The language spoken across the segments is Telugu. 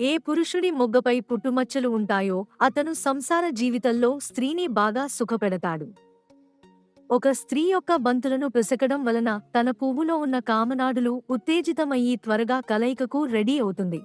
ఏ పురుషుడి మొగ్గపై పుట్టుమచ్చలు ఉంటాయో అతను సంసార జీవితంలో స్త్రీని బాగా సుఖపెడతాడు. ఒక స్త్రీ యొక్క బంతులను పెసకడం వలన తన పువ్వులో ఉన్న కామనాడులు ఉత్తేజితమయ్యి త్వరగా కలయికకు రెడీ అవుతుంది.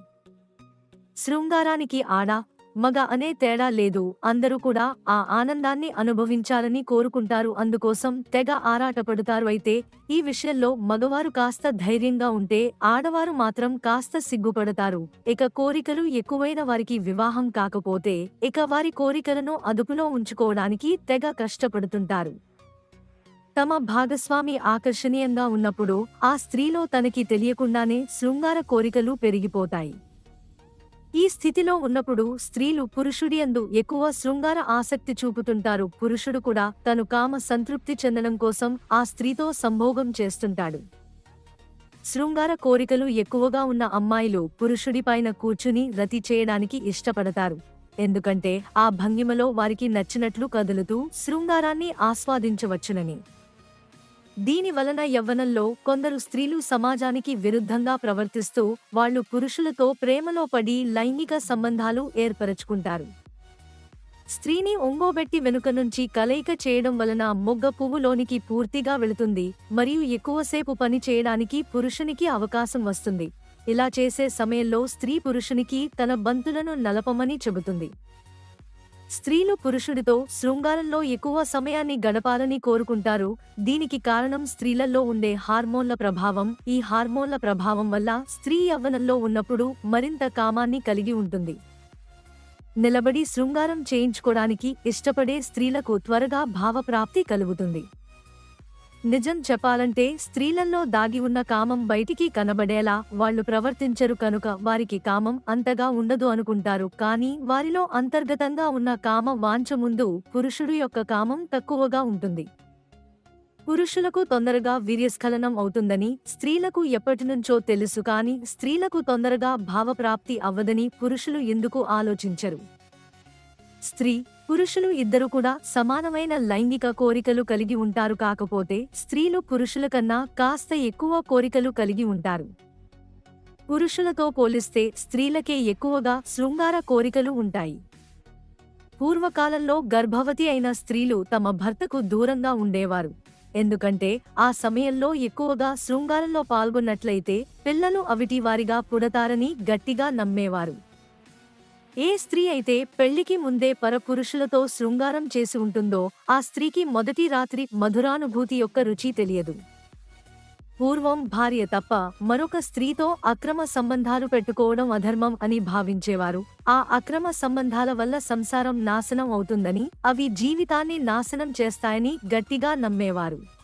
శృంగారానికి ఆడ మగ అనే తేడా లేదు. అందరూ కూడా ఆ ఆనందాన్ని అనుభవించాలని కోరుకుంటారు. అందుకోసం తెగ ఆరాటపడుతారు. అయితే ఈ విషయంలో మగవారు కాస్త ధైర్యంగా ఉంటే ఆడవారు మాత్రం కాస్త సిగ్గుపడతారు. ఇక కోరికలు ఎక్కువైన వారికి వివాహం కాకపోతే ఇక వారి కోరికలను అదుపులో ఉంచుకోవడానికి తెగ కష్టపడుతుంటారు. తమ భాగస్వామి ఆకర్షణీయంగా ఉన్నప్పుడు ఆ స్త్రీలో తనకి తెలియకుండానే శృంగార కోరికలు పెరిగిపోతాయి. ఈ స్థితిలో ఉన్నప్పుడు స్త్రీలు పురుషుడి యందు ఎక్కువ శృంగార ఆసక్తి చూపుతుంటారు. పురుషుడు కూడా తను కామ సంతృప్తి చెందడం కోసం ఆ స్త్రీతో సంభోగం చేస్తుంటాడు. శృంగార కోరికలు ఎక్కువగా ఉన్న అమ్మాయిలు పురుషుడిపైన కూర్చుని రతి చేయడానికి ఇష్టపడతారు. ఎందుకంటే ఆ భంగిమలో వారికి నచ్చినట్లు కదులుతూ శృంగారాన్ని ఆస్వాదించవచ్చునని. దీని వలన యవ్వనంలో కొందరు స్త్రీలు సమాజానికి విరుద్ధంగా ప్రవర్తిస్తూ వాళ్ళు పురుషులతో ప్రేమలో పడి లైంగిక సంబంధాలు ఏర్పరచుకుంటారు. స్త్రీని ఒంగోబెట్టి వెనుక నుంచి కలయిక చేయడం వలన మొగ్గ పువ్వులోనికి పూర్తిగా వెళుతుంది మరియు ఎక్కువసేపు పని చేయడానికి పురుషునికి అవకాశం వస్తుంది. ఇలా చేసే సమయంలో స్త్రీ పురుషునికి తన బంతులను నలపమని చెబుతుంది. స్త్రీలు పురుషుడితో శృంగారంలో ఎక్కువ సమయాన్ని గడపాలని కోరుకుంటారు. దీనికి కారణం స్త్రీలలో ఉండే హార్మోన్ల ప్రభావం. ఈ హార్మోన్ల ప్రభావం వల్ల స్త్రీ యవ్వనంలో ఉన్నప్పుడు మరింత కామాన్ని కలిగి ఉంటుంది. నిలబడి శృంగారం చేయించుకోవడానికి ఇష్టపడే స్త్రీలకు త్వరగా భావప్రాప్తి కలుగుతుంది. నిజం చెప్పాలంటే స్త్రీలలో దాగి ఉన్న కామం బయటికి కనబడేలా వాళ్ళు ప్రవర్తించరు కనుక వారికి కామం అంతగా ఉండదు అనుకుంటారు. కానీ వారిలో అంతర్గతంగా ఉన్న కామ వాంఛ ముందు పురుషుడు యొక్క కామం తక్కువగా ఉంటుంది. పురుషులకు తొందరగా వీర్యస్ఖలనం అవుతుందని స్త్రీలకు ఎప్పటినుంచో తెలుసు కానీ స్త్రీలకు తొందరగా భావప్రాప్తి అవ్వదని పురుషులు ఎందుకు ఆలోచించరు? స్త్రీ పురుషులు ఇద్దరు కూడా సమానమైన లైంగిక కోరికలు కలిగి ఉంటారు. కాకపోతే స్త్రీలు పురుషుల కన్నా కాస్త ఎక్కువ కోరికలు కలిగి ఉంటారు. పురుషులతో పోలిస్తే స్త్రీలకే ఎక్కువగా శృంగార కోరికలు ఉంటాయి. పూర్వకాలంలో గర్భవతి అయిన స్త్రీలు తమ భర్తకు దూరంగా ఉండేవారు. ఎందుకంటే ఆ సమయంలో ఎక్కువగా శృంగారంలో పాల్గొన్నట్లయితే పిల్లలు అవిటి వారిగా పుడతారని గట్టిగా నమ్మేవారు. ఏ స్త్రీ అయితే పెళ్ళికి ముందే పరపురుషులతో శృంగారం చేసి ఉంటుందో ఆ స్త్రీకి మొదటి రాత్రి మధురానుభూతి యొక్క రుచి తెలియదు. పూర్వం భార్య తప్ప మరొక స్త్రీతో అక్రమ సంబంధాలు పెట్టుకోవడం అధర్మం అని భావించేవారు. ఆ అక్రమ సంబంధాల వల్ల సంసారం నాశనం అవుతుందని అవి జీవితాన్ని నాశనం చేస్తాయని గట్టిగా నమ్మేవారు.